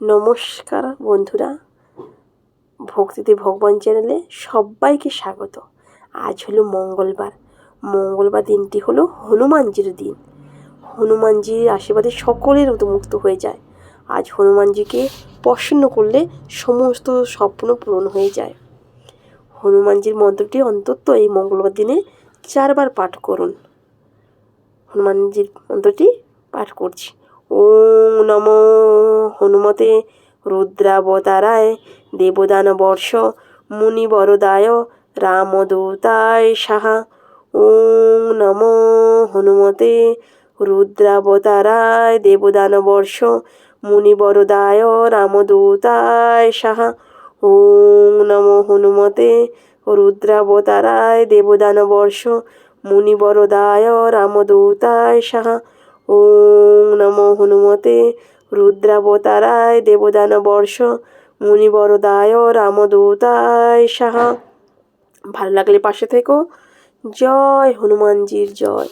নমস্কার বন্ধুরা। ভক্তিতে ভগবান চ্যানেলে সবাইকে স্বাগত। আজ হলো মঙ্গলবার। মঙ্গলবার দিনটি হলো হনুমানজির দিন। হনুমানজির আশীর্বাদে সকলের মুক্ত হয়ে যায়। আজ হনুমানজিকে প্রসন্ন করলে সমস্ত স্বপ্ন পূরণ হয়ে যায়। হনুমানজির মন্ত্রটি অন্তত এই মঙ্গলবার দিনে চারবার পাঠ করুন। হনুমানজির মন্ত্রটি পাঠ করছি। ওম নমো হনুমতে রুদ্রাবতারায় দেবদান বর্ষ, মুনিবরদায় রামদূতায় সাহা। ওম নমো হনুমতে রুদ্রাবতারায় দেবদান বর্ষ, মুনিবরদায় রামদূতায় সাহা। ওম নমো হনুমতে রুদ্রাবতারায় দেবদান বর্ষ, মুনিবরদায় রামদূতায় সাহা। ওম নমো হনুমতে রুদ্রাবতারায় দেবদান বর্ষ মুনিবরদায় রামদূতায় সাহা। ভালো লাগলে পাশে থেকো। জয় হনুমানজির জয়।